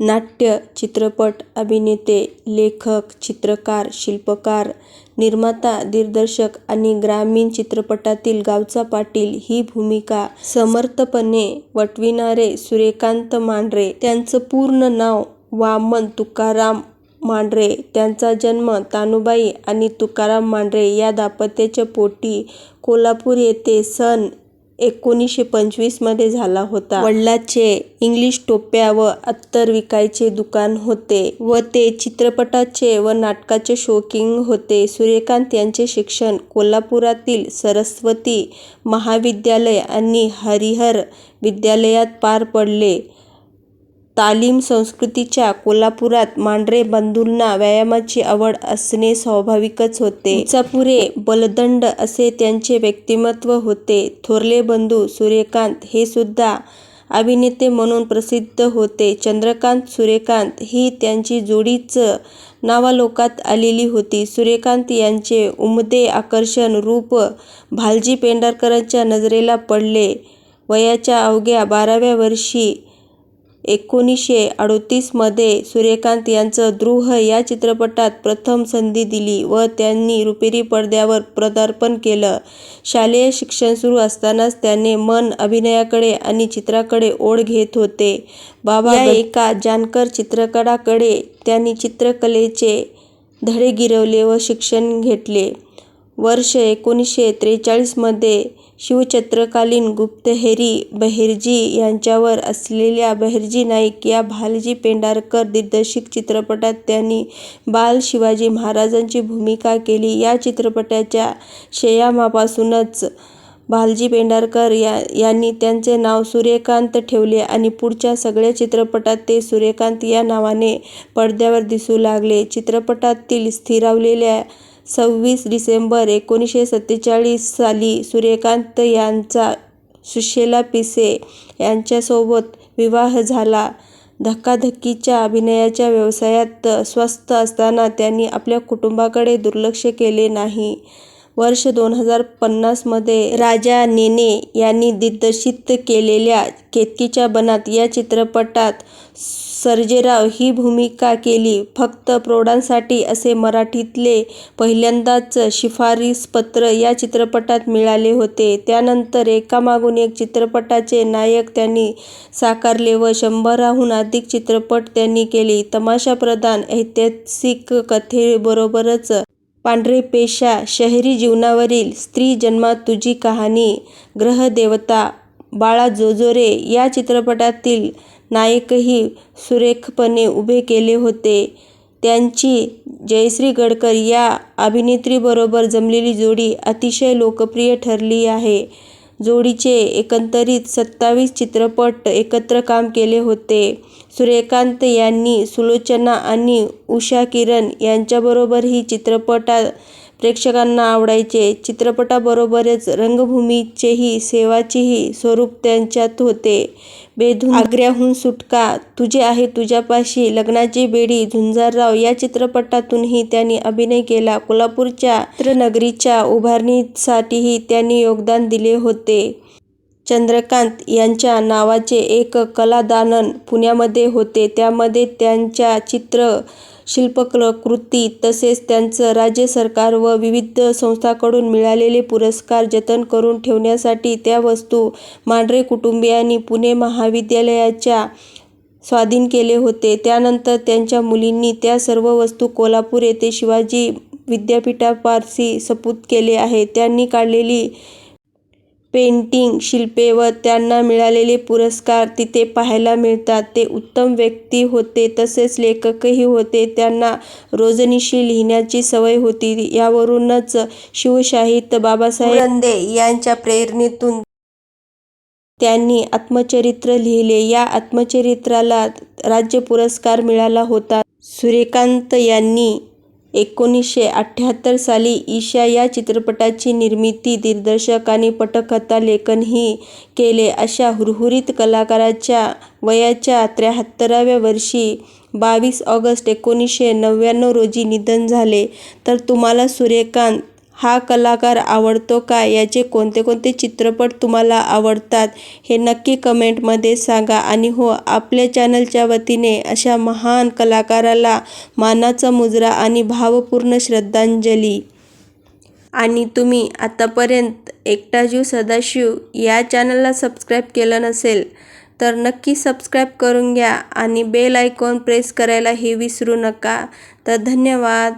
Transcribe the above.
नाट्य, चित्रपट अभिनेते, लेखक, चित्रकार, शिल्पकार, निर्माता, दिग्दर्शक आणि ग्रामीण चित्रपटातील गावचा पाटील ही भूमिका समर्थपणे वठविणारे सूर्यकांत मांढरे. त्यांचं पूर्ण नाव वामन तुकाराम मांढरे. त्यांचा जन्म तानुबाई आणि तुकाराम मांढरे या दाम्पत्याच्या पोटी कोल्हापूर येथे सन एकोणीसशे पंचवीसमध्ये झाला होता. वडिलांचे इंग्लिश टोप्या व अत्तर विकायचे दुकान होते व ते चित्रपटाचे व नाटकाचे शौकीन होते. सूर्यकांत यांचे शिक्षण कोल्हापुरातील सरस्वती महाविद्यालय आणि हरिहर विद्यालयात पार पडले. तालीम संस्कृतीच्या कोल्हापुरात मांढरे बंधूंना व्यायामाची आवड असणे स्वाभाविकच होते. उंचापुरे, बलदंड असे त्यांचे व्यक्तिमत्व होते. थोरले बंधू सूर्यकांत हेसुद्धा अभिनेते म्हणून प्रसिद्ध होते. चंद्रकांत-सूर्यकांत ही त्यांची जोडीच नावालोकात आलेली होती. सूर्यकांत यांचे उमदे आकर्षक रूप भालजी पेंढारकरांच्या नजरेला पडले. वयाच्या अवघ्या बाराव्या वर्षी एकोणीसशे अडोतीसमध्ये सूर्यकांत यांना द्रोह या चित्रपटात प्रथम संधी दिली व त्यांनी रुपेरी पडद्यावर पदार्पण केलं. शालेय शिक्षण सुरू असतानाच त्यांचे मन अभिनयाकडे आणि चित्राकडे ओढ घेत होते. बाबा या एका जाणकार चित्रकाराकडे त्यांनी चित्रकलेचे धडे गिरवले व शिक्षण घेतले. वर्ष एकोणीसशे त्रेचाळीसमध्ये शिवछत्रकालीन गुप्तहेरी बहिर्जी यांच्यावर असलेल्या बहिर्जी नाईक या भालजी पेंढारकर दिग्दर्शित चित्रपटात त्यांनी बाल शिवाजी महाराजांची भूमिका केली. या चित्रपटाच्या शेयामापासूनच भालजी पेंढारकर यांनी त्यांचे नाव सूर्यकांत ठेवले आणि पुढच्या सगळ्या चित्रपटात ते सूर्यकांत या नावाने पडद्यावर दिसू लागले. चित्रपटातील स्थिरावलेल्या सव्वीस डिसेंबर एकोणीसशे सत्तेचाळीस साली सूर्यकांत यांचा सुशेला पिसे यांच्यासोबत विवाह झाला. धक्काधक्कीच्या अभिनयाच्या व्यवसायात स्वस्त असताना त्यांनी आपल्या कुटुंबाकडे दुर्लक्ष केले नाही. वर्ष दोन हजार पन्नासमध्ये राजा नेने यांनी दिग्दर्शित केलेल्या केतकीच्या बनात या चित्रपटात सर्जेराव ही भूमिका केली. फक्त प्रौढांसाठी असे मराठीतले पहिल्यांदाच शिफारसपत्र या चित्रपटात मिळाले होते. त्यानंतर एकामागून एक चित्रपटाचे नायक त्यांनी साकारले व शंभराहून अधिक चित्रपट त्यांनी केले. तमाशाप्रधान ऐतिहासिक कथेबरोबरच पांढरे पेशा शहरी जीवनावरील, स्त्री जन्मात तुझी कहाणी, ग्रहदेवता, बाळा जोजोरे या चित्रपटातील नायकही सुरेखपणे उभे केले होते. त्यांची जयश्री गडकर या अभिनेत्रीबरोबर जमलेली जोडी अतिशय लोकप्रिय ठरली आहे. जोडीचे एकंदरीत सत्तावीस चित्रपट एकत्र काम केले होते. सूर्यकांत यांनी सुलोचना आणि उषा किरण यांच्याबरोबरही चित्रपटा प्रेक्षकांना आवडायचे. चित्रपटाबरोबरच रंगभूमीचेही सेवाचेही स्वरूप त्यांच्यात होते. बेधुंदी, आग्र्याहून सुटका, तुझे आहे तुझ्यापाशी, लग्नाची बेडी, झुंजारराव या चित्रपटातूनही त्यांनी अभिनय केला. कोल्हापूरच्या चित्रनगरीच्या उभारणीसाठीही त्यांनी योगदान दिले होते. चंद्रकांत यांच्या नावाचे एक कलादालन पुण्यामध्ये होते. त्यामध्ये त्यांच्या चित्र, शिल्पकलाकृती तसेच त्यांचं राज्य सरकार व विविध संस्थांकडून मिळालेले पुरस्कार जतन करून ठेवण्यासाठी त्या वस्तू मांढरे कुटुंबीयांनी पुणे महाविद्यालयाच्या स्वाधीन केले होते. त्यानंतर त्यांच्या मुलींनी त्या सर्व वस्तू कोल्हापूर येथे शिवाजी विद्यापीठापारशी सुपूर्द केले आहेत. त्यांनी काढलेली पेंटिंग, शिल्पे व त्यांना मिळालेले पुरस्कार तिथे पाहायला मिळतात. ते उत्तम वक्ते होते तसेच लेखकही होते. त्यांना रोजनिशी लिहिण्याची सवय होती. यावरूनच शिवशाहीर बाबासाहेब पुरंदरे यांच्या प्रेरणेतून त्यांनी आत्मचरित्र लिहिले. या आत्मचरित्राला राज्य पुरस्कार मिळाला होता. सूर्यकांत यांनी एकोणीसशे अठ्ठ्याहत्तर साली ईशा या चित्रपटाची निर्मिती, दिग्दर्शक आणि पटकथालेखनही केले. अशा हुरहुरीत कलाकाराच्या वयाच्या त्र्याहत्तराव्या वर्षी बावीस ऑगस्ट एकोणीसशे नव्याण्णव रोजी निधन झाले. तर तुम्हाला सूर्यकांत हा कलाकार आवडतो का? याचे कोणते कोणते चित्रपट तुम्हाला आवडतात? हे नक्की कमेंटमध्ये सांगा. आणि हो आपल्या चॅनलच्या वतीने अशा महान कलाकाराला मानाचा मुजरा आणि भावपूर्ण श्रद्धांजली. आणि तुम्ही आतापर्यंत एकटा जीव सदाशिव या चॅनलला सबस्क्राईब केलं नसेल तर नक्की सबस्क्राईब करून घ्या आणि बेल आयकॉन प्रेस करायलाही विसरू नका. तर धन्यवाद.